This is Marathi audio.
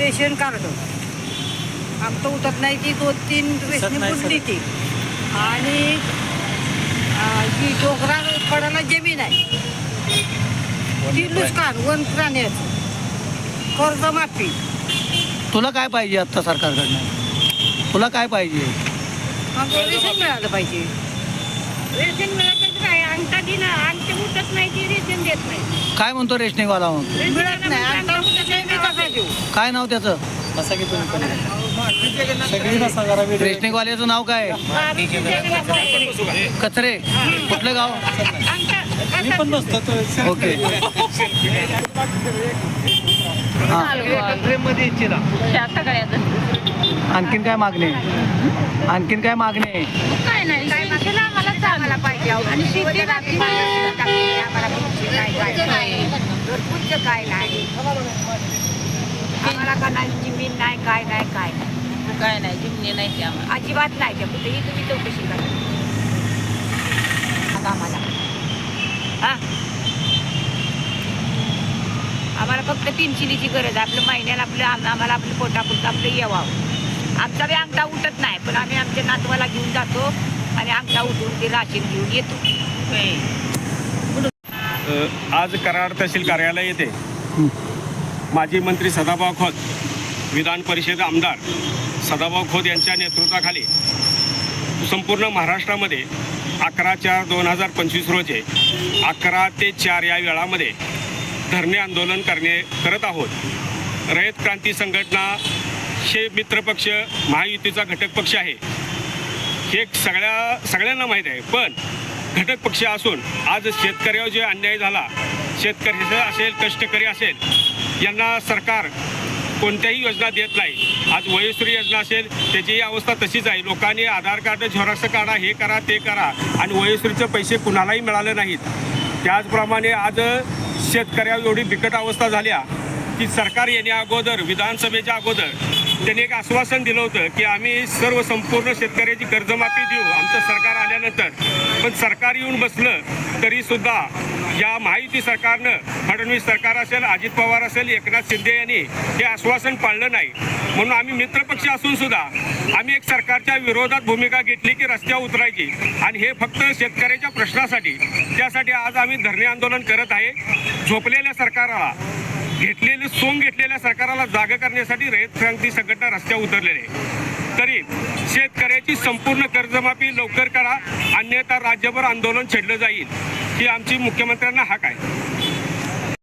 Ration card. आमचं उठत नाही ती दोन तीन रेशन बुडली ती. आणि जी डोंगराळ कडाला जमीन आहे. ती नुकसान वन प्राण्याचं. कर्जमाफी. तुला काय पाहिजे आत्ता सरकारकडनं? तुला काय पाहिजे? आमचं रेशन मिळालं पाहिजे. रेशन मिळतच नाही. अंगठा दिना अंगठे उठत नाही ती रेशन देत नाही. काय म्हणतो रेशनिंगवाला मग? मिळत नाही. कसा देऊ. काय नाव त्याचं? कसा की तुम्ही पण सगळी कसा जरा वेगळी रेशनिंगवाल्याचं नाव काय? कचरे. कुठलं गाव? मी पण नसतो तो ओके. हां. आणखीन काय मागणी? आहे? आणखीन काय मागणी? आहे काय नाही शेतीला आम्हाला चांगला पाहिजे. आणि शेतीला आम्हाला पुढची काय काय नाही पुढचं काय नाही आम्हाला का नाही जमीन नाही काय नाही काय? नाही. काय नाही जिमणे नाही ते आम्हाला. अजिबात नाही त्या कुठेही तुम्ही चौकशी करा. आम्हाला. हा? आम्हाला फक्त पेन्शिलीची गरज आहे. आपलं महिन्याला आपलं आम- आम्हाला आपलं पोटापुरतं आपलं येवावं. आमचा बी अंगठा उठत नाही पण आम्ही आमच्या नातवाला घेऊन जातो आणि अंगठा उठून ते राशन घेऊन येतो. अ, आज कराड तहसील कार्यालय येथे माजी मंत्री सदाभाऊ खोत विधान परिषद आमदार सदाभाऊ खोत यांच्या नेतृत्वाखाली संपूर्ण महाराष्ट्रामध्ये अकरा चार दोन हजार पंचवीस रोजी अकरा ते चार या वेळामध्ये धरणे आंदोलन करणे करत आहोत. रयत क्रांती संघटना हे मित्रपक्ष महायुतीचा घटक पक्ष आहे. हे सगळ्या सगळ्यांना माहीत आहे. पण घटक पक्ष असून आज शेतकऱ्यावर जे अन्याय झाला शेतकऱ्याचं असेल कष्टकरी असेल यांना सरकार कोणत्याही योजना देत नाही. आज वयोश्री योजना असेल त्याचीही अवस्था तशीच आहे. लोकांनी आधार कार्ड झेरॉक्स काढा हे करा ते करा. आणि वयोश्रीचे पैसे कुणालाही मिळाले नाहीत. त्याचप्रमाणे आज शेतकऱ्यावर एवढी बिकट अवस्था झाल्या की सरकार येण्या अगोदर विधानसभेच्या अगोदर त्यांनी एक आश्वासन दिलं होतं की आम्ही सर्व संपूर्ण शेतकऱ्याची कर्जमाफी देऊ. आमचं सरकार आल्यानंतर. पण सरकार येऊन बसलं तरीसुद्धा या महायुती सरकारनं फडणवीस सरकार असेल अजित पवार असेल एकनाथ शिंदे यांनी हे आश्वासन पाळलं नाही. म्हणून आम्ही मित्रपक्ष असून सुद्धा आम्ही एक सरकारच्या विरोधात भूमिका घेतली की रस्त्यावर उतरायची. आणि हे फक्त शेतकऱ्याच्या प्रश्नासाठी त्यासाठी आज आम्ही धरणे आंदोलन करत आहे. झोपलेल्या सरकाराला घेतलेले सोंग घेतलेल्या सरकाराला जागा करण्यासाठी रयत क्रांती संघटना रस्त्यावर उतरलेले तरी शेतकऱ्याची संपूर्ण कर्जमाफी लवकर करा अन्यथा राज्यभर आंदोलन छेडलं जाईल. ही आमची मुख्यमंत्र्यांना हाक आहे.